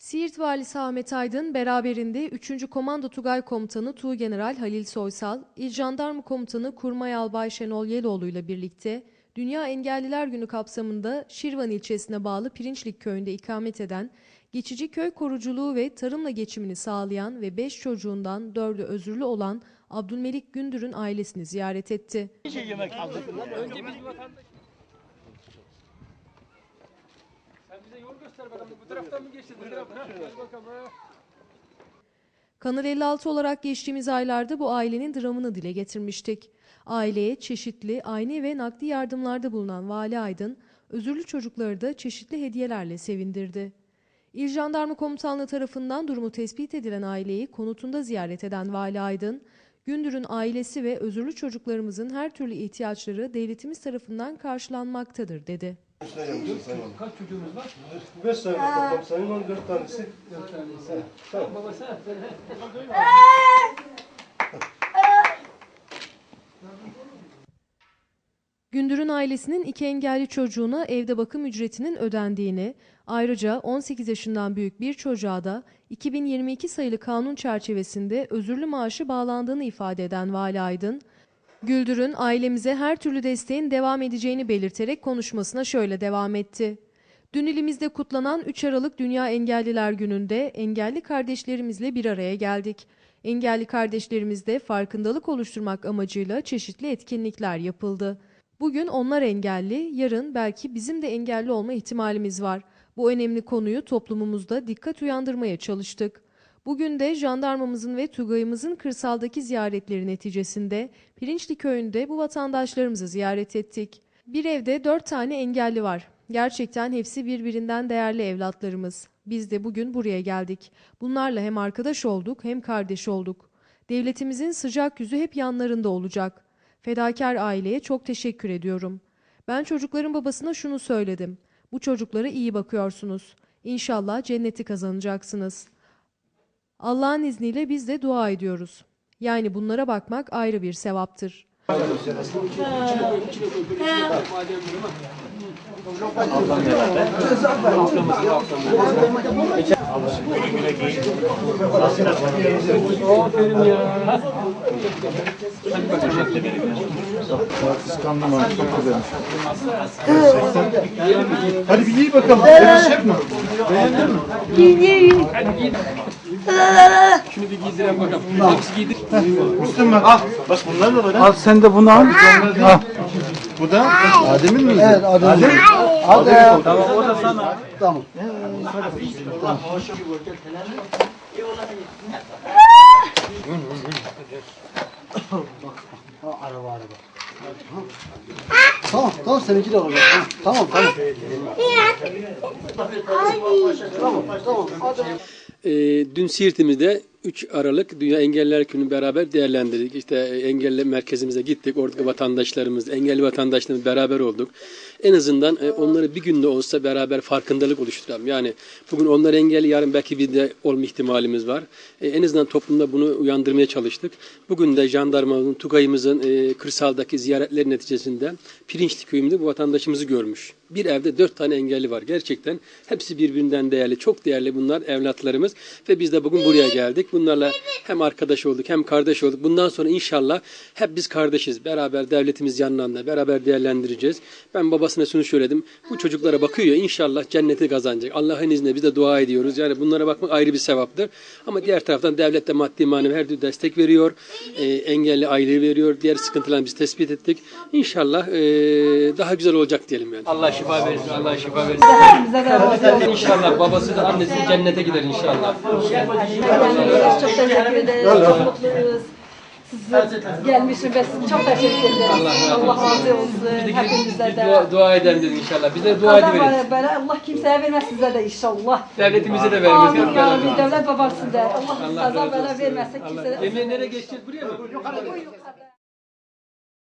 Siirt Valisi Ahmet Aydın beraberinde 3. Komando Tugay Komutanı Tuğgeneral Halil Soysal, İl Jandarma Komutanı Kurmay Albay Şenol Yeloğlu ile birlikte Dünya Engelliler Günü kapsamında Şirvan ilçesine bağlı Pirinçlik köyünde ikamet eden, geçici köy koruculuğu ve tarımla geçimini sağlayan ve 5 çocuğundan 4'ü özürlü olan Abdülmelik Gündür'ün ailesini ziyaret etti. Bize yol göster bakalım. Bu taraftan mı geçtin? Bu taraftan. Hadi bakalım. Kanal 56 olarak geçtiğimiz aylarda bu ailenin dramını dile getirmiştik. Aileye çeşitli ayni ve nakdi yardımlarda bulunan Vali Aydın, özürlü çocukları da çeşitli hediyelerle sevindirdi. İl Jandarma Komutanlığı tarafından durumu tespit edilen aileyi konutunda ziyaret eden Vali Aydın, Gündür'ün ailesi ve özürlü çocuklarımızın her türlü ihtiyaçları devletimiz tarafından karşılanmaktadır dedi. Kaç çocuğumuz var? 5 tane toplam 14 tanesi. Dört tanesi. Tamam baba sen. Gündür'ün ailesinin iki engelli çocuğuna evde bakım ücretinin ödendiğini, ayrıca 18 yaşından büyük bir çocuğa da 2022 sayılı kanun çerçevesinde özürlü maaşı bağlandığını ifade eden Vali Aydın, Güldür'ün ailemize her türlü desteğin devam edeceğini belirterek konuşmasına şöyle devam etti. Dün ilimizde kutlanan 3 Aralık Dünya Engelliler Günü'nde engelli kardeşlerimizle bir araya geldik. Engelli kardeşlerimizde farkındalık oluşturmak amacıyla çeşitli etkinlikler yapıldı. Bugün onlar engelli, yarın belki bizim de engelli olma ihtimalimiz var. Bu önemli konuyu toplumumuzda dikkat uyandırmaya çalıştık. Bugün de jandarmamızın ve TUGAY'ımızın kırsaldaki ziyaretleri neticesinde Pirinçli köyünde bu vatandaşlarımızı ziyaret ettik. Bir evde dört tane engelli var. Gerçekten hepsi birbirinden değerli evlatlarımız. Biz de bugün buraya geldik. Bunlarla hem arkadaş olduk hem kardeş olduk. Devletimizin sıcak yüzü hep yanlarında olacak. Fedakar aileye çok teşekkür ediyorum. Ben çocukların babasına şunu söyledim. Bu çocuklara iyi bakıyorsunuz. İnşallah cenneti kazanacaksınız. Allah'ın izniyle biz de dua ediyoruz. Yani bunlara bakmak ayrı bir sevaptır. Aferin ya. Kıskandım abi çok güzelmiş. Hadi bir giy bakalım. Yakışacak mı? Beğendin mi? Şunu bir giydirelim bakalım. Hepsi giydir. Müslüm bak. Al. Bak bunlar da var ha. Al sen de bunu al. al. Bu da Adem'in miydi? Evet Adem. Adem. Tamam o da sana. Tamam. Tamam, tamam seninki de olacak. Ha, Tamam, tamam. tamam, tamam. Hadi. Ee, dün Siirt'imizde 3 Aralık Dünya Engelliler Günü beraber değerlendirdik. İşte e, engelli merkezimize gittik. Oradaki vatandaşlarımız, engelli vatandaşlarımız beraber olduk. En azından e, onları bir günde olsa beraber farkındalık oluşturalım. Yani bugün onlar engelli, yarın belki bir de olma ihtimalimiz var. E, en azından toplumda bunu uyandırmaya çalıştık. Bugün de jandarmamızın, TUGAY'ımızın kırsaldaki ziyaretleri neticesinde Pirinçli köyümde bu vatandaşımızı görmüş. Bir evde dört tane engelli var. Gerçekten hepsi birbirinden değerli. Çok değerli bunlar evlatlarımız. Ve biz de bugün buraya geldik. Bunlarla hem arkadaş olduk hem kardeş olduk. Bundan sonra inşallah hep biz kardeşiz. Beraber devletimiz yanlarında. Beraber değerlendireceğiz. Ben babasına şunu söyledim. Bu çocuklara bakıyor ya inşallah cenneti kazanacak. Allah'ın izniyle biz de dua ediyoruz. Yani bunlara bakmak ayrı bir sevaptır. Ama diğer taraftan devlet de maddi manevi her türlü destek veriyor. Ee, engelli aile veriyor. Diğer sıkıntılarını biz tespit ettik. İnşallah ee, daha güzel olacak diyelim yani. Allah şifa versin. Allah şifa versin. İnşallah babası da annesi de cennete gider inşallah. Çok teşekkür ederiz. Çok mutluyuz. Siz gelmişsiniz ve size çok teşekkür ederiz. Allah razı olsun. Hepinize de. Dua, dua edelim dedik inşallah. Bize de dua böyle Allah kimseye vermez size de inşallah. Devletimize de Amin vermesin. ya Rabbi devlet babası da. Allah kaza bela vermezse kimse Allah. Yemeğe nereye geçeceğiz? Buraya mı? Buyurun.